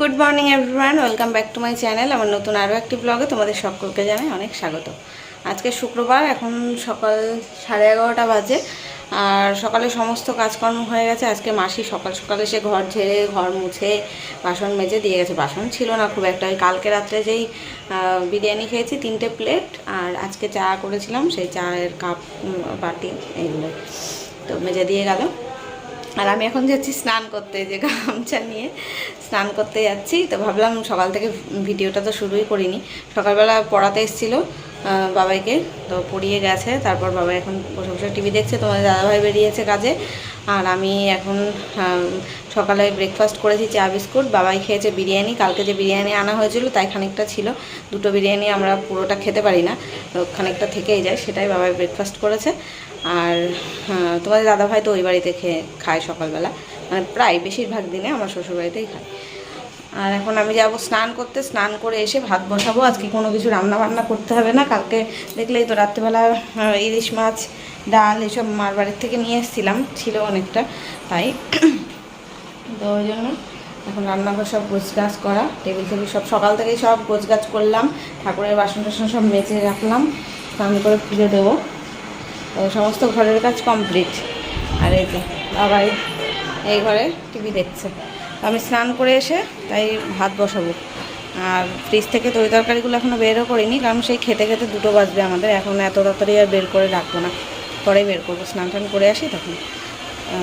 Good morning everyone welcome back to my channel আমার নতুন আরও একটি ব্লগে তোমাদের সকলকে জানাই অনেক স্বাগত। আজকে শুক্রবার, এখন সকাল সাড়ে এগারোটা বাজে, আর সকালে সমস্ত কাজকর্ম হয়ে গেছে। আজকে মাসি সকাল সকালে সে ঘর ঝেড়ে, ঘর মুছে, বাসন মেজে দিয়ে গেছে। বাসন ছিল না খুব একটা। ওই কালকে রাত্রে যেই বিরিয়ানি খেয়েছি, তিনটে প্লেট আর আজকে চা করেছিলাম। সেই চায়ের কাপ বাটি এইগুলো তো মেজে দিয়ে গেল। আর আমি এখন যাচ্ছি স্নান করতে, যে গামছা নিয়ে স্নান করতে যাচ্ছি। তো ভাবলাম সকাল থেকে ভিডিওটা তো শুরুই করিনি। সকালবেলা পড়াতে এসেছিল বাবাইকে। তো পড়িয়ে গেছে, তারপর বাবা এখন বসে বসে টিভি দেখছে, তোমাদের দাদাভাই বেরিয়েছে কাজে। আর আমি এখন সকালে ব্রেকফাস্ট করেছি চা, বিস্কুট। বাবাই খেয়েছে বিরিয়ানি, কালকে যে বিরিয়ানি আনা হয়েছিল তাই খানিকটা ছিল। দুটো বিরিয়ানি আমরা পুরোটা খেতে পারি না, তো খানিকটা থেকেই যায়, সেটাই বাবাই ব্রেকফাস্ট করেছে। আর আহ, তোমাদের দাদাভাই তো ওই বাড়িতে খেয়ে খায় সকালবেলা। মানে প্রায় বেশিরভাগ দিনে আমার শ্বশুরবাড়িতেই খায়। আর এখন আমি যাব স্নান করতে স্নান করে এসে ভাত বসাবো। আজকে কোনো কিছু রান্না বান্না করতে হবে না। কালকে দেখলেই তো রাত্রেবেলা ইলিশ মাছ ডাল এসব মার বাড়ির থেকে নিয়ে এসেছিলাম। ছিল অনেকটা তাই। তো ওই জন্য এখন রান্নাঘর সব গোছগাছ করা টেবিল টেবিল সব সকাল থেকেই সব গোছগাছ করলাম। ঠাকুরের বাসন টাসন সব মেজে রাখলাম। স্নান করে পুজো দেবো। সমস্ত ঘরের কাজ কমপ্লিট। আর এই যে বাবাই এই ঘরে টিভি দেখছে। আমি স্নান করে এসে তাই ভাত বসাবো। আর ফ্রিজ থেকে তরি তরকারিগুলো এখনও বেরও করিনি, কারণ সেই খেতে খেতে দুটো বাজবে আমাদের। এখন এত তাড়াতাড়ি আর বের করে রাখব না। পরে বের করব। স্নান টান করে আসি তখন।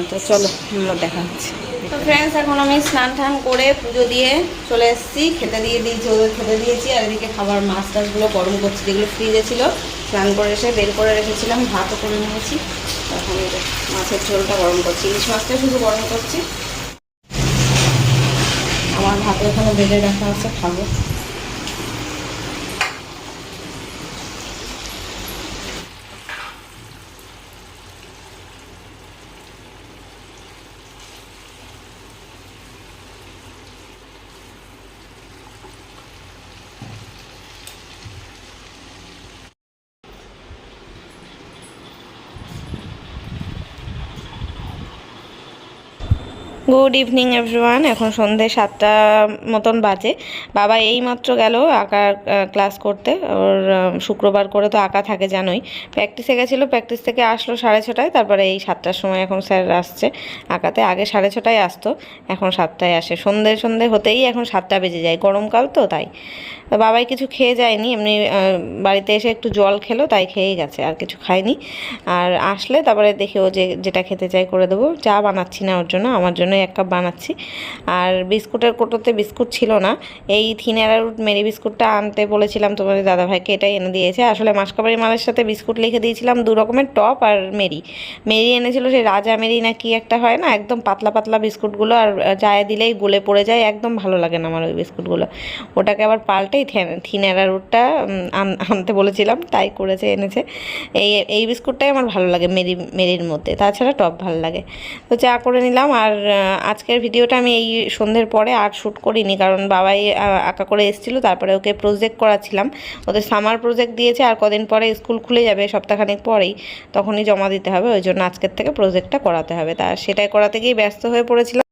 তো চলো, আমরা দেখা হচ্ছে। তো ফ্রেন্ডস এখন আমি স্নান টান করে পুজো দিয়ে চলে এসেছি। খেতে দিয়ে দিয়েছি, ওদের খেতে দিয়েছি। আর এদিকে খাবার মাছ টাছগুলো গরম করছি, যেগুলো ফ্রিজে ছিল। স্নান করে এসে বের করে রেখেছিলাম, ভাতও করে নিয়েছি। তখন মাছের ঝোলটা গরম করছি, ইলিশ মাছটা শুধু গরম করছি। আমার ভাতে এখানে বেড়ে রাখা আছে, খাব। গুড ইভিনিং এভরিওয়ান এখন সন্ধে সাতটা মতন বাজে। বাবা এইমাত্র গেল আঁকার ক্লাস করতে। ওর শুক্রবার করে তো আঁকা থাকে, জানোই। প্র্যাকটিসে গেছিল প্র্যাকটিস থেকে আসলো সাড়ে ছটায়। তারপরে এই সাতটার সময় এখন স্যার আসছে আঁকাতে। আগে সাড়ে ছটায় আসতো, এখন সাতটায় আসে। সন্ধে সন্ধে হতেই এখন সাতটা বেজে যায়। গরমকাল তো, তাই। বাবাই কিছু খেয়ে যায়নি। এমনি বাড়িতে এসে একটু জল খেলো, তাই খেয়েই গেছে। আর কিছু খায়নি। আর আসলে তারপরে দেখে ও যে, যেটা খেতে চাই করে দেবো। চা বানাচ্ছি না ওর জন্য। আমার জন্য এক কাপ বানাচ্ছি। আর বিস্কুটের কোটোতে বিস্কুট ছিল না। এই থিনারা রুট মেরি বিস্কুটটা আনতে বলেছিলাম তোমাদের দাদাভাইকে, এটাই এনে দিয়েছে। আসলে মাসকাবাড়ি মালের সাথে বিস্কুট লিখে দিয়েছিলাম দু রকমের টপ আর মেরি। মেরি এনেছিল সেই রাজা মেরি না কি একটা হয় না, একদম পাতলা পাতলা বিস্কুটগুলো আর চায়ে দিলেই গলে পড়ে যায়, একদম ভালো লাগে না আমার ওই বিস্কুটগুলো। ওটাকে আবার পাল্টেই থিনারা রুটটা আন- আনতে বলেছিলাম, তাই করেছে, এনেছে। এই এই বিস্কুটটাই আমার ভালো লাগে মেরি, মেরির মধ্যে। তাছাড়া টপ ভালো লাগে। তো চা করে নিলাম আর আজকের ভিডিওটা আমি এই সন্ধ্যের পরে আর শ্যুট করিনি, কারণ বাবাই আঁকা করে এসেছিল, তারপরে ওকে প্রজেক্ট করাচ্ছিলাম। ওদের সামার প্রজেক্ট দিয়েছে আর কদিন পরে স্কুল খুলে যাবে, সপ্তাহখানেক পরেই। তখনই জমা দিতে হবে, ওই জন্য আজকের থেকে প্রজেক্টটা করাতে হবে। তা সেটাই করাতে গিয়ে ব্যস্ত হয়ে পড়েছিলাম।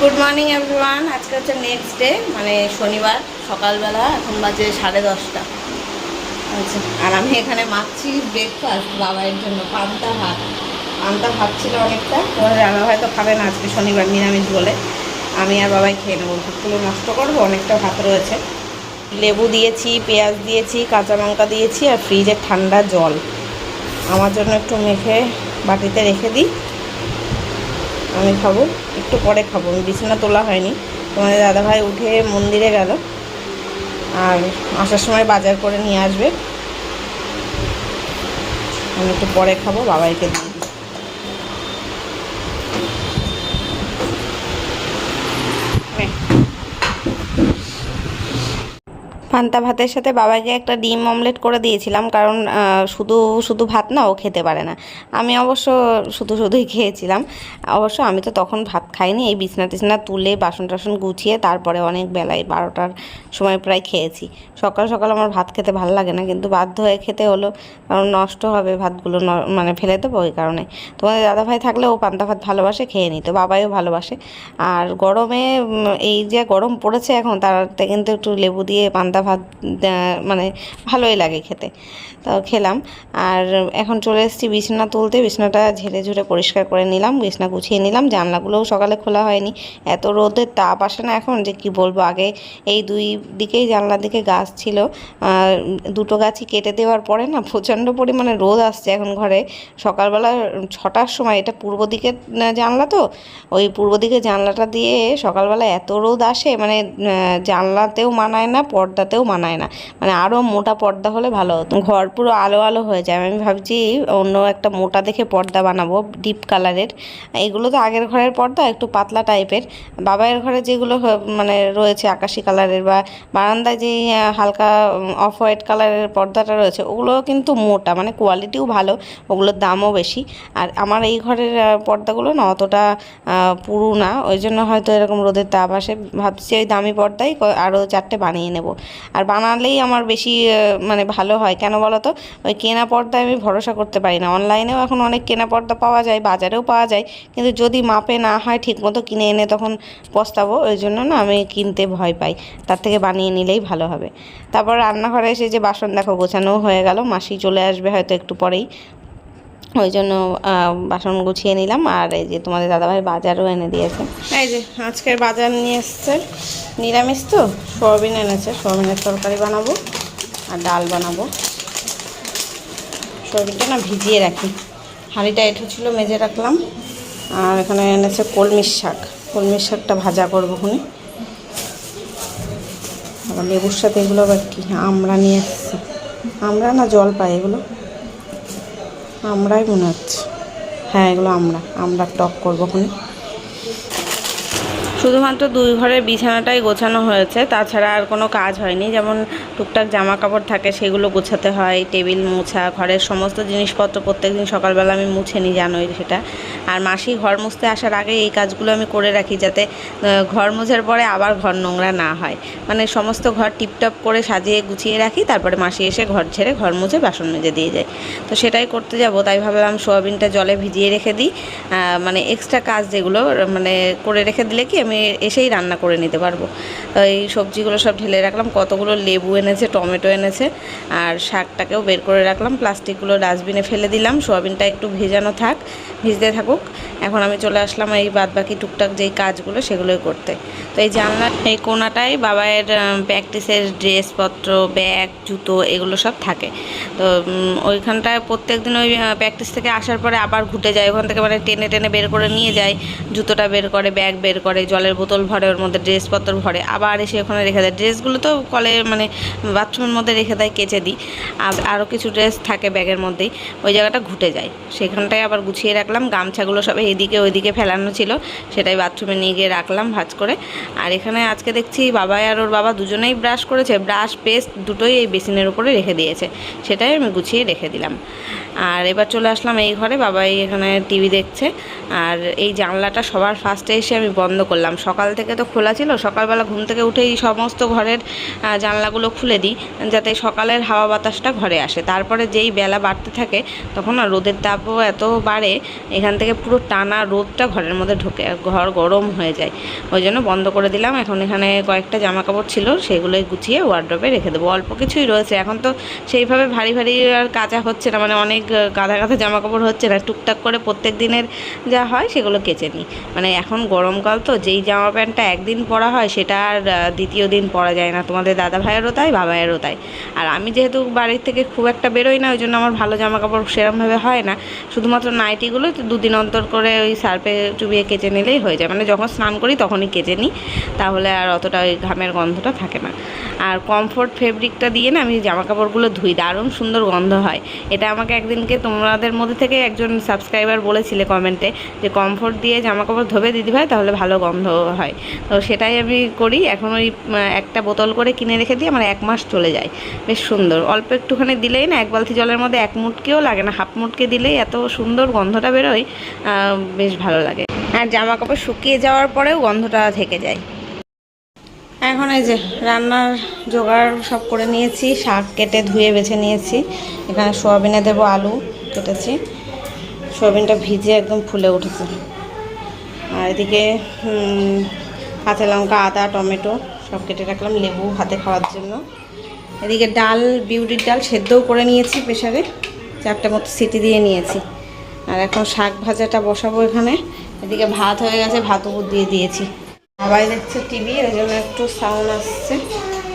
গুড মর্নিং এভরিওয়ান আজকে হচ্ছে নেক্সট ডে মানে শনিবার, সকালবেলা, এখন বাজে সাড়ে দশটা। আচ্ছা আর আমি এখানে মাখছি ব্রেকফাস্ট বাবাইয়ের জন্য, পান্তা ভাত। পান্তা ভাত ছিল অনেকটা। তোমাদের রান্না হয়তো খাবে না আজকে শনিবার, নিরামিষ বলে। আমি আর বাবাই খেয়ে নেব। ভাতগুলো নষ্ট করব, অনেকটা ভাত রয়েছে। লেবু দিয়েছি, পেঁয়াজ দিয়েছি, কাঁচা লঙ্কা দিয়েছি আর ফ্রিজে ঠান্ডা জল। আমার জন্য একটু মেখে বাটিতে রেখে দিই। আমি খাব, একটু পরে খাব। আমি বিছানা তোলা হয়নি। তোমাদের দাদাভাই উঠে মন্দিরে গেল। আর আসার সময় বাজার করে নিয়ে আসবে। আমি একটু পরে খাব, বাবাইকে দিই। নে। পান্তা ভাতের সাথে বাবাকে একটা ডিম অমলেট করে দিয়েছিলাম, কারণ শুধু শুধু ভাত না, ও খেতে পারে না। আমি অবশ্য শুধু, শুধুই খেয়েছিলাম। অবশ্য আমি তো তখন ভাত খাইনি, এই বিছনা টিছনা তুলে বাসন টাসন গুছিয়ে তারপরে অনেক বেলায় বারোটার সময় প্রায় খেয়েছি। সকাল সকাল আমার ভাত খেতে ভালো লাগে না, কিন্তু বাধ্য হয়ে খেতে হলো, কারণ নষ্ট হবে ভাতগুলো মানে ফেলে দেবো ওই কারণে। তোমাদের দাদাভাই থাকলে ও পান্তা ভাত ভালোবাসে, খেয়ে নিত, বাবাইও ভালোবাসে। আর গরমে এই যে গরম পড়েছে এখন তাতে কিন্তু একটু লেবু দিয়ে পান্তা ভাত মানে ভালোই লাগে খেতে। তো খেলাম। আর এখন চলে এসেছি বিছানা তুলতে। বিছানাটা ঝেড়ে ঝুড়ে পরিষ্কার করে নিলাম, বিছানা গুছিয়ে নিলাম। জানলাগুলোও সকালে খোলা হয়নি। এত রোদের তাপ আসে না এখন, যে কি বলব? আগে এই দুই দিকেই জানলার দিকে গাছ ছিল। দুটো গাছই কেটে দেওয়ার পরে না প্রচণ্ড পরিমাণে রোদ আসছে এখন ঘরে। সকালবেলা ছটার সময়, এটা পূর্ব দিকের জানলা তো? ওই পূর্ব দিকে জানলাটা দিয়ে সকালবেলা এত রোদ আসে মানে জানলাতেও মানায় না পর্দাতেও মানায় না। মানে আরও মোটা পর্দা হলে ভালো হতো। ঘর পুরো আলো আলো হয়ে যায়। আমি ভাবছি অন্য একটা মোটা দেখে পর্দা বানাবো ডিপ কালারের এগুলো তো আগের ঘরের পর্দা, একটু পাতলা টাইপের বাবাইয়ের ঘরে যেগুলো মানে রয়েছে আকাশি কালারের বা বারান্দায় যে হালকা অফ হোয়াইট কালারের পর্দাটা রয়েছে, ওগুলো কিন্তু মোটা। মানে কোয়ালিটিও ভালো, ওগুলোর দামও বেশি। আর আমার এই ঘরের পর্দাগুলো না অতটা পুরু না। ওই জন্য হয়তো এরকম রোদের তাপ আসে। ভাবছি ওই দামি পর্দাই আরও চারটে বানিয়ে নেব। আর বানালেই আমার বেশি মানে ভালো হয়। কেন বলো তো ওই কেনা পর্দায় আমি ভরসা করতে পারি না। অনলাইনেও এখন অনেক কেনা পর্দা পাওয়া যায়, বাজারেও পাওয়া যায়। কিন্তু যদি মাপে না হয়, ঠিকমতো কিনে এনে তখন পস্তাবো। ওই জন্য না আমি কিনতে ভয় পাই। তার থেকে বানিয়ে নিলেই ভালো হবে। তারপর রান্নাঘরে এসে যে বাসন দেখো গোছানো হয়ে গেল। মাসি চলে আসবে হয়তো একটু পরেই। ওই জন্য বাসন গুছিয়ে নিলাম। আর এই যে তোমাদের দাদাভাই বাজারও এনে দিয়েছে। এই যে, আজকের বাজার নিয়ে এসছে। নিরামিষ তো? সোয়াবিন এনেছে। সোয়াবিনের তরকারি বানাবো আর ডাল বানাবো। সোয়াবিনটা না ভিজিয়ে রাখি। হাঁড়িটা এঁঠো ছিল, মেজে রাখলাম। আর এখানে এনেছে কলমির শাক। কলমির শাকটা ভাজা করব খুনি আবার লেবুর সাথে এগুলো আবার কি? আমরা নিয়ে এসেছি। আমরা না জল পাই এগুলো? আমরাই মনে হচ্ছে। হ্যাঁ এগুলো আমরা। আমরা টক করব খুনি। শুধুমাত্র দুই ঘরের বিছানাটাই গোছানো হয়েছে। তাছাড়া আর কোনো কাজ হয়নি। যেমন টুকটাক জামা কাপড় থাকে, সেগুলো গোছাতে হয়, টেবিল মোছা, ঘরের সমস্ত জিনিসপত্র প্রত্যেকদিন সকালবেলা আমি মুছে নিই জানোই সেটা। আর মাসি ঘর মুছতে আসার আগে এই কাজগুলো আমি করে রাখি যাতে ঘর মোছার পরে আবার ঘর নোংরা না হয়। মানে সমস্ত ঘর টিপটপ করে সাজিয়ে গুছিয়ে রাখি, তারপরে মাসি এসে ঘর ছেড়ে ঘর মুছে বাসন মেজে দিয়ে যায়। তো সেটাই করতে যাব, তাই ভাবলাম সোয়াবিনটা জলে ভিজিয়ে রেখে দিই। মানে এক্সট্রা কাজ যেগুলো মানে করে রেখে দিলে কি আমি এসেই রান্না করে নিতে পারব। এই সবজিগুলো সব ঢেলে রাখলাম, কতগুলো লেবু এনেছে, টমেটো এনেছে, আর শাকটাকেও বের করে রাখলাম। প্লাস্টিকগুলো ডাস্টবিনে ফেলে দিলাম, সোয়াবিনটা একটু ভেজানো থাক, ভিজতে থাকুক। এখন আমি চলে আসলাম এই বাদবাকি টুকটাক যেই কাজগুলো সেগুলোই করতে। তো এই জানলা এই কোনাটাই বাবায়ের প্র্যাকটিসের ড্রেসপত্র, ব্যাগ, জুতো এগুলো সব থাকে। তো ওইখানটায় প্রত্যেক দিন ওই প্র্যাকটিস থেকে আসার পরে আবার ঘুটে যায় ওখান থেকে মানে টেনে টেনে বের করে নিয়ে যায় জুতোটা বের করে, ব্যাগ বের করে, জলের বোতল ভরে, ওর মধ্যে ড্রেসপত্র ভরে। আবার এসে ওখানে রেখে দেয়। ড্রেসগুলো তো কলে মানে বাথরুমের মধ্যে রেখে দেয়, কেচে দিই। আর আরও কিছু ড্রেস থাকে ব্যাগের মধ্যেই। ওই জায়গাটা ঘুটে যায় সেখানটায় আবার গুছিয়ে রাখলাম। গামছাগুলো সব এদিকে ওইদিকে ফেলানো ছিল, সেটাই বাথরুমে নিয়ে গিয়ে রাখলাম ভাজ করে। আর এখানে আজকে দেখছি বাবা আর ওর বাবা দুজনেই ব্রাশ করেছে ব্রাশ পেস্ট দুটোই এই বেসিনের উপরে রেখে দিয়েছে, সেটাই আমি গুছিয়ে রেখে দিলাম। আর এবার চলে আসলাম এই ঘরে, বাবাই এখানে টিভি দেখছে, আর এই জানলাটা সবার ফার্স্টে এসে আমি বন্ধ করলাম। সকাল থেকে তো খোলা ছিল, সকালবেলা ঘুম থেকে উঠেই সমস্ত ঘরের জানলাগুলো খুলে দিই, যাতে সকালের হাওয়া বাতাসটা ঘরে আসে। তারপরে যেই বেলা বাড়তে থাকে, তখন রোদের তাপও এত বাড়ে, এখান থেকে পুরো টানা রোদটা ঘরের মধ্যে ঢোকে, ঘর গরম হয়ে যায়। ওই জন্য বন্ধ করে দিলাম। এখন এখানে কয়েকটা জামা কাপড় ছিল, সেগুলোই গুছিয়ে ওয়ার্ড্রপে রেখে দেবো। অল্প কিছুই রয়েছে। এখন তো সেইভাবে ভারী ভারী আর কাচা হচ্ছে না মানে অনেক গাদা গাদা জামা কাপড় হচ্ছে না। টুকটাক করে প্রত্যেক দিনের যা হয় সেগুলো কেচে নিই। মানে এখন গরমকাল তো, যেই জামা প্যান্টটা একদিন পরা হয় সেটা আর দ্বিতীয় দিন পরা যায় না। তোমাদের দাদা ভাইয়েরও তাই বাবাইয়েরও তাই। আর আমি যেহেতু বাড়ির থেকে খুব একটা বেরোই না, ওই জন্য আমার ভালো জামা কাপড় সেরমভাবে হয় না। শুধুমাত্র নাইটিগুলো দুদিন অন্তর করে ওই সার্ফে চুবিয়ে কেচে নিলেই হয়ে যায়। মানে যখন স্নান করি তখনই কেটে নিই, তাহলে আর অতটা ওই ঘামের গন্ধটা থাকে না। আর কমফোর্ট ফেব্রিকটা দিয়ে না আমি জামা কাপড়গুলো ধুই, দারুণ সুন্দর গন্ধ হয়। এটা আমাকে একদিনকে তোমাদের মধ্যে থেকে একজন সাবস্ক্রাইবার বলেছিলে কমেন্টে যে কমফোর্ট দিয়ে জামা কাপড় ধোবে দিদিভাই তাহলে ভালো গন্ধ হয়। তো সেটাই আমি করি, এখন ওই একটা বোতল করে কিনে রেখে দিই আমার এক মাস চলে যায়। বেশ সুন্দর। অল্প একটুখানি দিলেই না, এক বালতি জলের মধ্যে এক মুটকেও লাগে না, হাফ মুটকে দিলেই এত সুন্দর গন্ধটা বেরোয় বেশ ভালো লাগে। আর জামা কাপড় শুকিয়ে যাওয়ার পরেও গন্ধটা থেকে যায়। এখন এই যে রান্নার জোগাড় সব করে নিয়েছি, শাক কেটে ধুয়ে বেছে নিয়েছি। এখানে সোয়াবিনে দেবো আলু কেটেছি। সোয়াবিনটা ভিজে একদম ফুলে উঠেছে। আর এদিকে কাঁচা লঙ্কা, আদা, টমেটো সব কেটে রাখলাম লেবু হাতে খাওয়ার জন্য। এদিকে ডাল বিউটির ডাল সেদ্ধও করে নিয়েছি প্রেশারে চারটে মতো সিটি দিয়ে নিয়েছি। আর এখন শাক ভাজাটা বসাবো এখানে। এদিকে ভাত হয়ে গেছে ভাত উপর দিয়ে দিয়েছি। সবাই দেখছে টিভি ওই জন্য একটু সাউন্ড আসছে।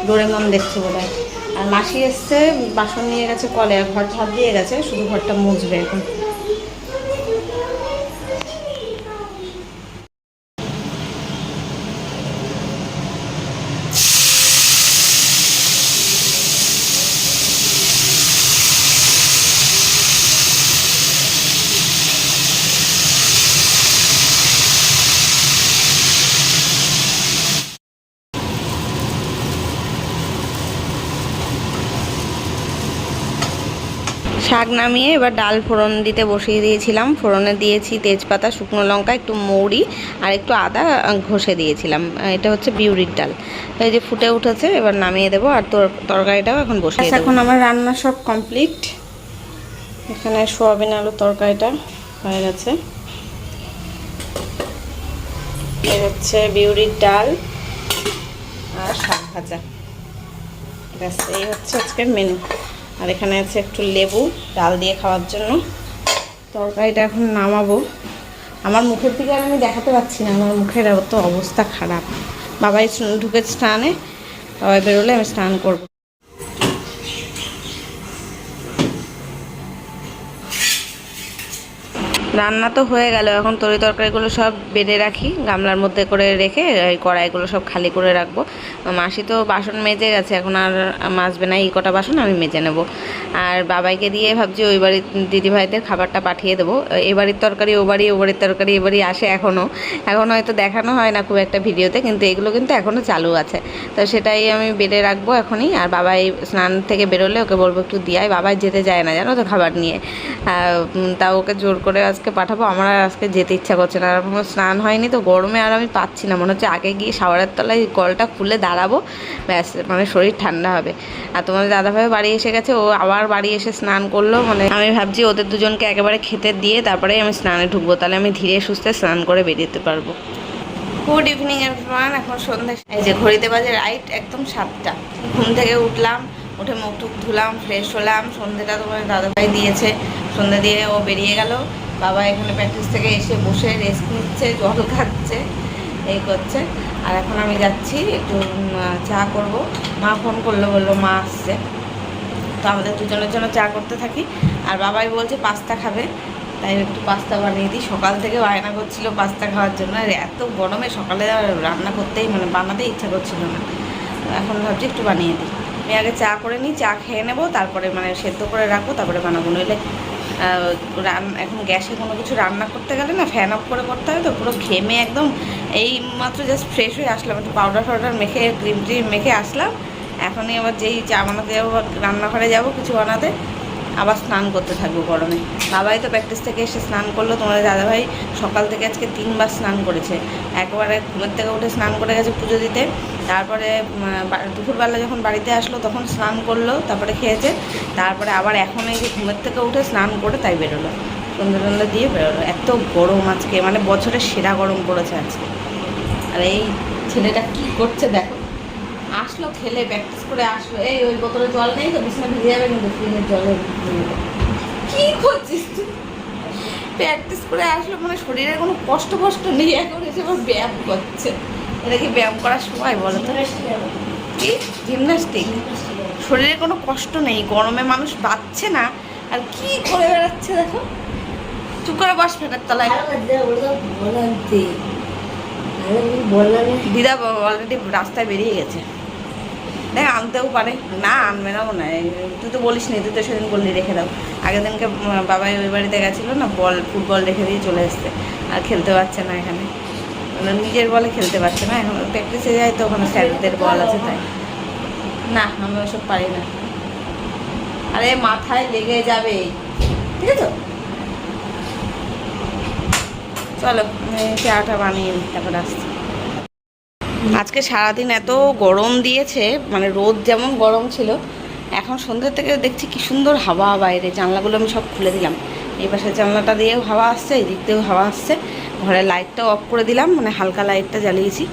ডোরেমন দেখছে বোধ আর মাসি এসছে, বাসন নিয়ে গেছে, কলে ঘর ঝাঁপ দিয়ে গেছে, শুধু ঘরটা মুছবে এখন। শাক নামিয়ে এবার ডাল ফোড়ন দিতে বসিয়ে দিয়েছিলাম। ফোড়নে দিয়েছি তেজপাতা শুকনো লঙ্কা একটু মৌরি আর একটু আদা ঘষে দিয়েছিলাম। এটা হচ্ছে বিউরির ডাল। এই যে ফুটে উঠেছে এবার নামিয়ে দেবো আর তোর তরকারিটাও এখন বসিয়ে। এখন আমার রান্না সব কমপ্লিট। এখানে সোয়াবিন আলু তরকারিটা হয়ে গেছে। এর হচ্ছে বিউরির ডাল আর শাক ভাজা। ব্যাস এই হচ্ছে আজকের মেনু আর এখানে আছে একটু লেবু, ডাল দিয়ে খাওয়ার জন্য। তরকারিটা এখন নামাবো। আমার মুখের দিকে আর আমি দেখাতে পাচ্ছি না, আমার মুখের অত অবস্থা খারাপ। বাবাই ঢুকে স্নানে, বাবাই বেরোলে আমি স্নান করব। রান্না তো হয়ে গেল, এখন তরি তরকারিগুলো সব বেড়ে রাখি, গামলার মধ্যে করে রেখে এই কড়াইগুলো সব খালি করে রাখব। মাসি তো বাসন মেজে গেছে, এখন আর মাজবে না, এই কটা বাসন আমি মেজে নেব। আর বাবাইকে দিয়ে ভাবছি ওই বাড়ির দিদিভাইদের খাবারটা পাঠিয়ে দেবো। এ বাড়ির তরকারি, ও বাড়ি, ও বাড়ির তরকারি, এ বাড়ি আসে এখনও এখন হয়তো দেখানো হয় না খুব একটা ভিডিওতে, কিন্তু এগুলো কিন্তু এখনও চালু আছে। তো সেটাই আমি বেড়ে রাখব এখনই, আর বাবাই স্নান থেকে বেরোলে ওকে বলব একটু দিয়াই, বাবাই যেতে যায় না জানো তো খাবার নিয়ে। তা ওকে জোর করে আজকে পাঠাবো, আমার আর আজকে যেতে ইচ্ছা করছে না। আর এখনও স্নান হয়নি তো গরমে আর আমি পাচ্ছি না। মনে হচ্ছে আগে গিয়ে শাওয়ারের তলায় কলটা খুলে দাঁড়াবো, ব্যাস মানে শরীর ঠান্ডা হবে। আর তোমাদের দাদাভাই বাড়ি এসে গেছে, ও আবার বাড়ি এসে স্নান করল মানে আমি ভাবছি ওদের দুজনকে একেবারে খেতে দিয়ে তারপরেই আমি স্নানে ঢুকবো। তাহলে আমি ধীরে সুস্থে স্নান করে বেরিয়ে পারব। গুড ইভিনিং এভরিওয়ান এখন সন্ধ্যা। এই যে ঘড়িতে বাজে রাইট একদম সাতটা। ঘুম থেকে উঠলাম, উঠে মুখ টুক ধুলাম ফ্রেশ হলাম। সন্ধ্যেটা তোমার দাদাভাই দিয়েছে। সন্ধ্যা দিয়ে ও বেরিয়ে গেল। বাবা এখানে প্র্যাকটিস থেকে এসে বসে রেস্ট নিচ্ছে, জল খাচ্ছে, এই করছে। আর এখন আমি যাচ্ছি, একটু চা করব। মা ফোন করল, বলল, মা আসছে। তো আমাদের দুজনের জন্য চা করতে থাকি। আর বাবাই বলছে, পাস্তা খাবে। তাই একটু পাস্তা বানিয়ে দিই। সকাল থেকে বায়না করছিল পাস্তা খাওয়ার জন্য। আর এত গরমে সকালে রান্না করতেই মানে বানাতে ইচ্ছা করছিল না। এখন ভাবছি একটু বানিয়ে দিই। আমি আগে চা করে নিই, চা খেয়ে নেব, তারপরে মানে সেদ্ধ করে রাখব, তারপরে বানাবো। নইলে রান এখন গ্যাসে কোনো কিছু রান্না করতে গেলে না ফ্যান অফ করে করতে হয় তো পুরো খেমে একদম এই মাত্র জাস্ট ফ্রেশ হয়ে আসলাম। একটু পাউডার ফাউডার মেখে ক্রিম ট্রিম মেখে আসলাম। এখনই আবার যেই চা বানাতে যাব বা রান্নাঘরে যাব কিছু বানাতে। আবার স্নান করতে থাকব গরমে। বাবাই তো প্র্যাকটিস থেকে এসে স্নান করল, তোমাদের দাদাভাই সকাল থেকে আজকে তিনবার স্নান করেছে। একবারে ঘুমের থেকে উঠে স্নান করে গেছে পুজো দিতে। তারপরে দুপুরবেলা যখন বাড়িতে আসলো তখন স্নান করল, তারপরে খেয়েছে। তারপরে আবার এখন এই যে ঘুমের থেকে উঠে স্নান করে তাই বেরোলো। সন্ধ্যে টন্ধে দিয়ে বেরোলো। এত গরম আজকে মানে বছরের সেরা গরম পড়েছে আজকে। আর এই ছেলেটা কি করছে দেখো। আসলো খেলে প্র্যাকটিস করে আসলো। এই ওই বোতলে জল নেই তো বিছানা ভিজে যাবে কিন্তু ফ্রিজের জলে কি করছিস তুই? প্র্যাকটিস করে আসলো মানে শরীরে কোনো কষ্ট কষ্ট নেই এখন এসে আবার ব্যায়াম করছে। এটা কি ব্যায়াম করার সময় বলো তো? কি? জিমনাস্টিক শরীরে কোনো কষ্ট নেই গরমে মানুষ বাঁচছে না। আর কি করে বেড়াচ্ছে দেখো? চুপ করে বস ফেটার তলায়। দিদা অলরেডি রাস্তায় বেরিয়ে গেছে। দেখ আনতেও পারে। না, আনবে না মনে হয়। তুই তো বলিস নি, তুই তো সেদিন বললি রেখে দাও। আগের দিনকে বাবাই ওই বাড়িতে গেছিল না, বল, ফুটবল রেখে দিয়ে চলে এসছে। আর খেলতে পারছে না এখানে। মানে নিজের বলে খেলতে পারছে না, এখন প্র্যাকটিসে যায় তো ওখানে স্যারদের বল আছে তাই। না, আমি ওসব পারি না। আরে, মাথায় লেগে যাবে। ঠিক আছে? চলো চাটা বানিয়ে তারপর আসছি। আজকে সারাদিন এত গরম দিয়েছে মানে রোদ যেমন গরম ছিল, এখন সন্ধ্যে থেকে দেখছি কি সুন্দর হাওয়া বাইরে, জানলাগুলো আমি সব খুলে দিলাম। এই পাশের জানলাটা দিয়েও হাওয়া আসছে, এই দিক দিয়েও হাওয়া আসছে। ঘরের লাইটটাও অফ করে দিলাম মানে হালকা লাইটটা জ্বালিয়েছি।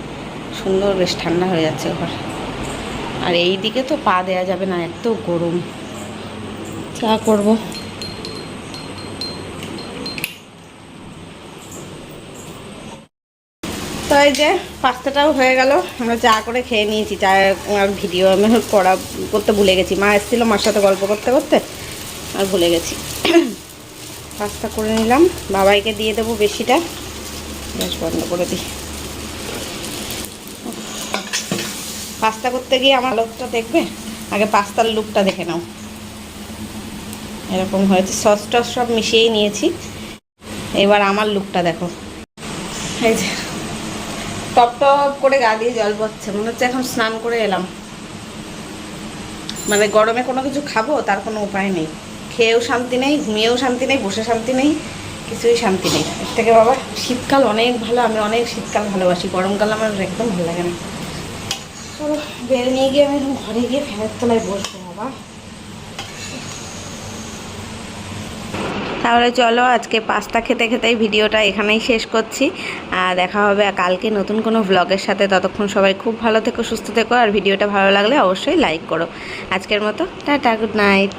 সুন্দর, বেশ ঠান্ডা হয়ে যাচ্ছে ঘর। আর এই দিকে তো পা দেওয়া যাবে না, এত গরম। চা করব। তো এই যে পাস্তাটাও হয়ে গেল। আমরা চা করে খেয়ে নিয়েছি, চা আর ভিডিও আমি করা করতে ভুলে গেছি। মা এসেছিল মার সাথে গল্প করতে করতে, আর ভুলে গেছি। পাস্তা করে নিলাম। বাবাইকে দিয়ে দেবো বেশিটা। গ্যাস বন্ধ করে দিই। পাস্তা করতে গিয়ে আমার লোকটা দেখবে? আগে পাস্তার লুকটা দেখে নাও। এরকম হয়েছে। সস টস সব মিশিয়েই নিয়েছি। এবার আমার লুকটা দেখো। এই যে টপ টপ করে গা দিয়ে জল পড়ছে মনে হচ্ছে এখন স্নান করে এলাম। মানে গরমে কোনো কিছু খাব, তার কোনো উপায় নেই। খেয়েও শান্তি নেই, ঘুমিয়েও শান্তি নেই, বসে শান্তি নেই, কিছুই শান্তি নেই। এর থেকে বাবা, শীতকাল অনেক ভালো, আমি অনেক শীতকাল ভালোবাসি। গরমকাল আমার একদম ভালো লাগে না। চলো বের নিয়ে গিয়ে আমি ঘরে গিয়ে ফ্যানের তলায় বসবো বাবা। তাহলে চলো আজকে পাস্তা খেতে খেতেই ভিডিওটা এখানেই শেষ করছি। আর দেখা হবে কালকে নতুন কোনো ব্লগের সাথে। ততক্ষণ সবাই খুব ভালো থেকো, সুস্থ থেকো। আর ভিডিওটা ভালো লাগলে অবশ্যই লাইক করো। আজকের মতো, টাটা গুড নাইট